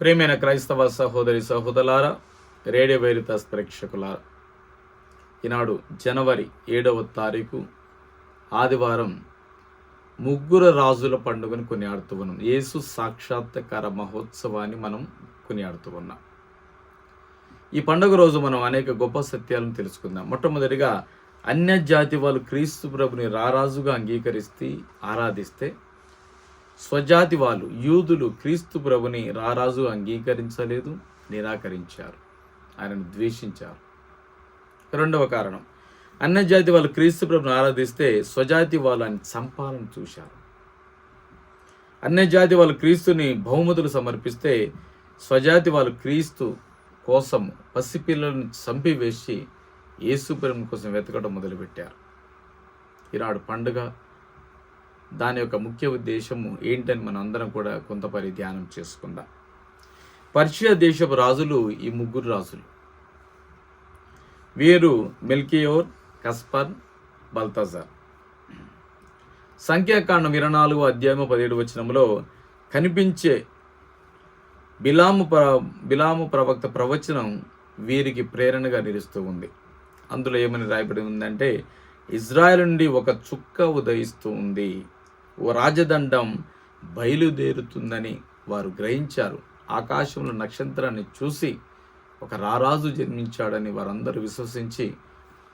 ప్రేమైన క్రైస్తవ సహోదరి సహోదరులారా రేడియో వేరిత ప్రేక్షకులారా ఈనాడు జనవరి ఏడవ తారీఖు ఆదివారం ముగ్గురు రాజుల పండుగను కొనియాడుతూ ఉన్నాం. యేసు సాక్షాత్కార మహోత్సవాన్ని మనం కొనియాడుతూ ఉన్నాం. ఈ పండుగ రోజు మనం అనేక గొప్ప సత్యాలను తెలుసుకుందాం. మొట్టమొదటిగా అన్య జాతి వాళ్ళు క్రీస్తు ప్రభుని రారాజుగా అంగీకరిస్తే ఆరాధిస్తే స్వజాతి వాళ్ళు యూదులు క్రీస్తు ప్రభుని రారాజు అంగీకరించలేదు నిరాకరించారు. ఆయనను ద్వేషించారు. రెండవ కారణం. అన్యజాతి వాళ్ళు క్రీస్తు ప్రభుని ఆరాధిస్తే స్వజాతి వాళ్ళు ఆయన చంపాలని చూశారు. అన్యజాతి వాళ్ళు క్రీస్తుని బహుమతులు సమర్పిస్తే స్వజాతి వాళ్ళు క్రీస్తు కోసం పసిపిల్లలను చంపివేసి యేసుప్రభు కోసం వెతకడం మొదలుపెట్టారు. ఈనాడు పండుగ దాని యొక్క ముఖ్య ఉద్దేశము ఏంటని మనం అందరం కూడా కొంతపరి ధ్యానం చేసుకుందాం. పర్షియా దేశపు రాజులు ఈ ముగ్గురు రాజులు. వీరు మెల్కియోర్ కస్పర్ బల్తజార్. సంఖ్యాకాండం ఇరవై నాలుగు అధ్యాయం పదిహేడు వచనంలో కనిపించే బిలాము ప్ర బిలాము ప్రవక్త ప్రవచనం వీరికి ప్రేరణగా నిలుస్తూ ఉంది. అందులో ఏమని రాయబడి ఉందంటే ఇజ్రాయెల్ నుండి ఒక చుక్క ఉదయిస్తూ ఉంది. రాజదండం బయలుదేరుతుందని వారు గ్రహించారు. ఆకాశంలో నక్షత్రాన్ని చూసి ఒక రారాజు జన్మించాడని వారందరూ విశ్వసించి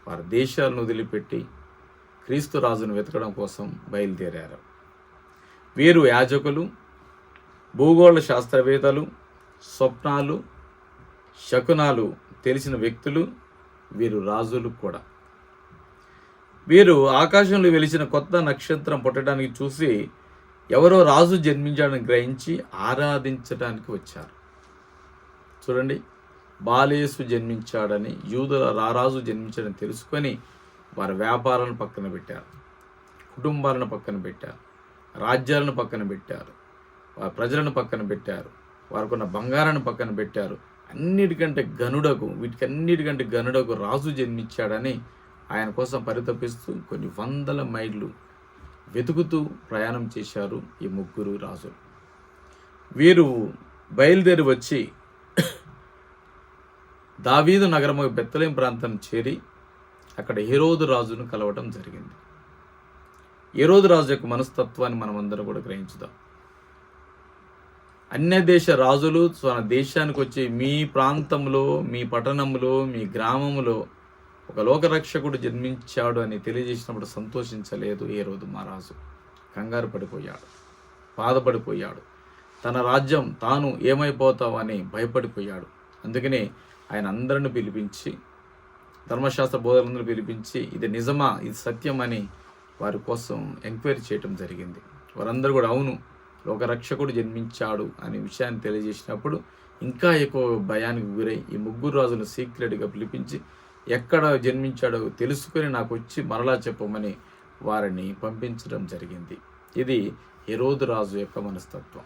వారి దేశాలను వదిలిపెట్టి క్రీస్తు రాజును వెతకడం కోసం బయలుదేరారు. వీరు యాజకులు భూగోళ శాస్త్రవేత్తలు స్వప్నాలు శకునాలు తెలిసిన వ్యక్తులు వీరు రాజులు కూడా. వీరు ఆకాశంలో వెలిసిన కొత్త నక్షత్రం పుట్టడానికి చూసి ఎవరో రాజు జన్మించాడని గ్రహించి ఆరాధించడానికి వచ్చారు. చూడండి బాలేసు జన్మించాడని యూదుల రారాజు జన్మించాడని తెలుసుకొని వారి వ్యాపారాలను పక్కన పెట్టారు కుటుంబాలను పక్కన పెట్టారు రాజ్యాలను పక్కన పెట్టారు వారి ప్రజలను పక్కన పెట్టారు వారికి ఉన్న బంగారాన్ని పక్కన పెట్టారు. అన్నిటికంటే గనుడకు వీటికన్నిటికంటే గనుడకు రాజు జన్మించాడని ఆయన కోసం పరితపిస్తూ కొన్ని వందల మైళ్ళు వెతుకుతూ ప్రయాణం చేశారు ఈ ముగ్గురు రాజులు. వీరు బయలుదేరి వచ్చి దావీదు నగరము బెత్తలేం ప్రాంతం చేరి అక్కడ హీరోదు రాజును కలవటం జరిగింది. ఈరోజు రాజు యొక్క మనస్తత్వాన్ని మనం అందరం కూడా గ్రహించుదాం. అన్య దేశ రాజులు తన దేశానికి వచ్చి మీ ప్రాంతంలో మీ పట్టణంలో మీ గ్రామంలో ఒక లోకరక్షకుడు జన్మించాడు అని తెలియజేసినప్పుడు సంతోషించలేదు ఏ రోజు మహారాజు. కంగారు పడిపోయాడు బాధపడిపోయాడు. తన రాజ్యం తాను ఏమైపోతావని భయపడిపోయాడు. అందుకనే ఆయన అందరిని పిలిపించి ధర్మశాస్త్ర బోధకులందరూ పిలిపించి ఇది నిజమా ఇది సత్యం అని వారి కోసం ఎంక్వైరీ చేయటం జరిగింది. వారందరూ కూడా అవును లోకరక్షకుడు జన్మించాడు అనే విషయాన్ని తెలియజేసినప్పుడు ఇంకా ఎక్కువ భయానికి గురై ఈ ముగ్గురు రాజులను సీక్రెట్గా పిలిపించి ఎక్కడ జన్మించాడో తెలుసుకొని నాకు వచ్చి మరలా చెప్పమని వారిని పంపించడం జరిగింది. ఇది హెరోదు రాజు యొక్క మనస్తత్వం.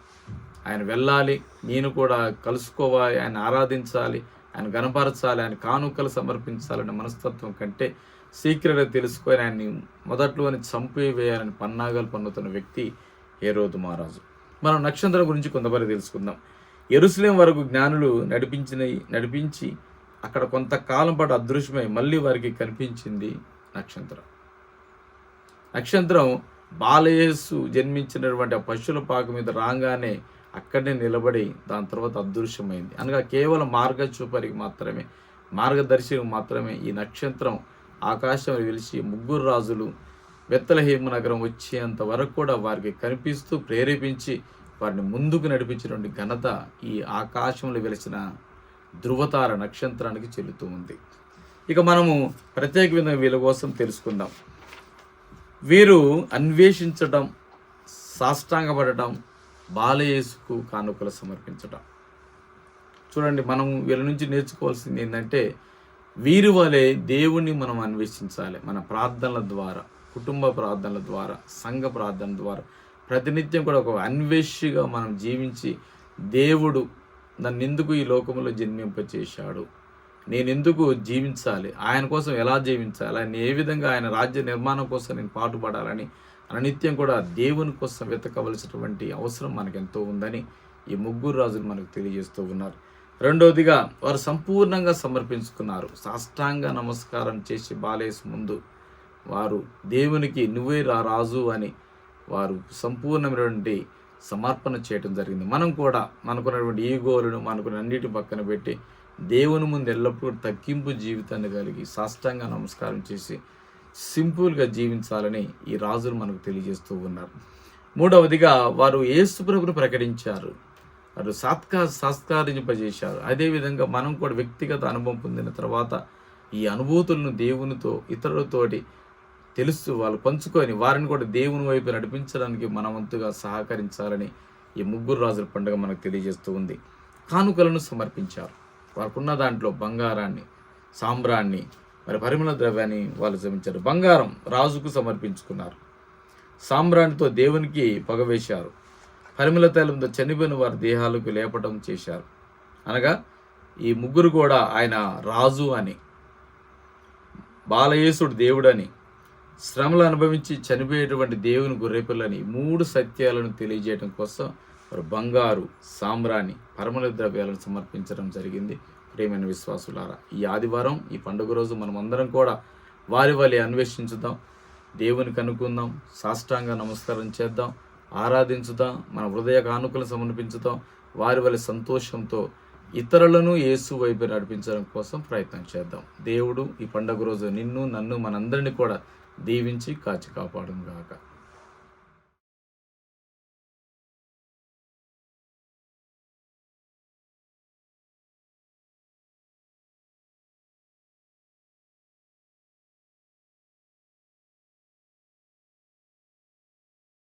ఆయన వెళ్ళాలి నేను కూడా కలుసుకోవాలి ఆయన ఆరాధించాలి ఆయన గనపరచాలి ఆయన కానుకలు సమర్పించాలనే మనస్తత్వం కంటే సీక్రెట్గా తెలుసుకొని ఆయన్ని మొదట్లోని చంపివేయాలని పన్నాగాలు పన్నుతున్న వ్యక్తి హేరోదు మహారాజు. మనం నక్షత్రం గురించి కొంతమంది తెలుసుకుందాం. ఎరుసలేం వరకు జ్ఞానులు నడిపించిన నడిపించి అక్కడ కొంతకాలం పాటు అదృశ్యమై మళ్ళీ వారికి కనిపించింది నక్షత్రం. నక్షత్రం బాలయేసు జన్మించినటువంటి ఆ పశువుల పాక మీద రాగానే అక్కడనే నిలబడి దాని తర్వాత అదృశ్యమైంది. అనగా కేవలం మార్గచూపరికి మాత్రమే మార్గదర్శికి మాత్రమే ఈ నక్షత్రం ఆకాశం వెలిసి ముగ్గురు రాజులు బెత్తలహేమ నగరం వచ్చేంత వరకు కూడా వారికి కనిపిస్తూ ప్రేరేపించి వారిని ముందుకు నడిపించినటువంటి ఘనత ఈ ఆకాశంలో వెలిసిన ధృవతార నక్షత్రానికి చెల్లుతూ ఉంది. ఇక మనము ప్రత్యేక విధంగా వీళ్ళ కోసం తెలుసుకుందాం. వీరు అన్వేషించడం సాష్టాంగపడటం బాలయేసుకు కానుకలు సమర్పించడం చూడండి మనం వీళ్ళ నుంచి నేర్చుకోవాల్సింది ఏంటంటే వీరి వలె దేవుణ్ణి మనం అన్వేషించాలి. మన ప్రార్థనల ద్వారా కుటుంబ ప్రార్థనల ద్వారా సంఘ ప్రార్థన ద్వారా ప్రతినిత్యం కూడా ఒక అన్వేషిగా మనం జీవించి దేవుడు నన్నెందుకు ఈ లోకంలో జన్మింపచేశాడు? నేనెందుకు జీవించాలి? ఆయన కోసం ఎలా జీవించాలి? ఆయన ఏ విధంగా ఆయన రాజ్య నిర్మాణం కోసం నేను పాటుపడాలని అనునిత్యం కూడా దేవుని కోసం వెతకవలసినటువంటి అవసరం మనకెంతో ఉందని ఈ ముగ్గురు రాజులు మనకు తెలియజేస్తూ ఉన్నారు. రెండవదిగా వారు సంపూర్ణంగా సమర్పించుకున్నారు. సాష్టాంగ నమస్కారం చేసి బాలేసు ముందు వారు దేవునికి నువ్వే రా రాజు అని వారు సంపూర్ణమైనటువంటి సమర్పణ చేయటం జరిగింది. మనం కూడా మనకున్నటువంటి ఈగోలను మనకున్న అన్నిటి పక్కన పెట్టి దేవుని ముందు ఎల్లప్పుడూ తగ్గింపు జీవితాన్ని కలిగి సాష్టాంగ నమస్కారం చేసి సింపుల్గా జీవించాలని ఈ రాజులు మనకు తెలియజేస్తూ ఉన్నారు. మూడవదిగా వారు ఏసుప్రభుని ప్రకటించారు. వారు సాత్కా సాత్కారింపజేశారు అదేవిధంగా మనం కూడా వ్యక్తిగత అనుభవం పొందిన తర్వాత ఈ అనుభూతులను దేవునితో ఇతరులతోటి తెలుస్తూ వాళ్ళు పంచుకొని వారిని కూడా దేవుని వైపు నడిపించడానికి మనవంతుగా సహకరించాలని ఈ ముగ్గురు రాజుల పండుగ మనకు తెలియజేస్తూ ఉంది. కానుకలను సమర్పించారు. వారికున్న దాంట్లో బంగారాన్ని సాంబ్రాన్ని మరి పరిమళ ద్రవ్యాన్ని వాళ్ళు శ్రమించారు బంగారం రాజుకు సమర్పించుకున్నారు. సాంబ్రాణితో దేవునికి పగవేశారు పరిమళ తైలంతో చనిపోయిన వారి దేహాలకు లేపటం చేశారు. అనగా ఈ ముగ్గురు కూడా ఆయన రాజు అని బాలయేసుడు దేవుడని శ్రమలు అనుభవించి చనిపోయేటువంటి దేవుని గొర్రెపిల్లని మూడు సత్యాలను తెలియజేయడం కోసం వారు బంగారు సాంబ్రాణి పరమల ద్రవ్యాలను సమర్పించడం జరిగింది. ప్రేమైన విశ్వాసులారా ఈ ఆదివారం ఈ పండుగ రోజు మనమందరం కూడా వారి వలె అన్వేషించుదాం దేవునికి అనుకుందాం సాష్టాంగ నమస్కారం చేద్దాం ఆరాధించుదాం మన హృదయ కానుకలు సమర్పించుదాం వారి వలె సంతోషంతో ఇతరులను యేసు వైపు నడిపించడం కోసం ప్రయత్నం చేద్దాం. దేవుడు ఈ పండుగ రోజు నిన్ను నన్ను మనందరినీ కూడా దీవించి కాచి కాపాడును గాక.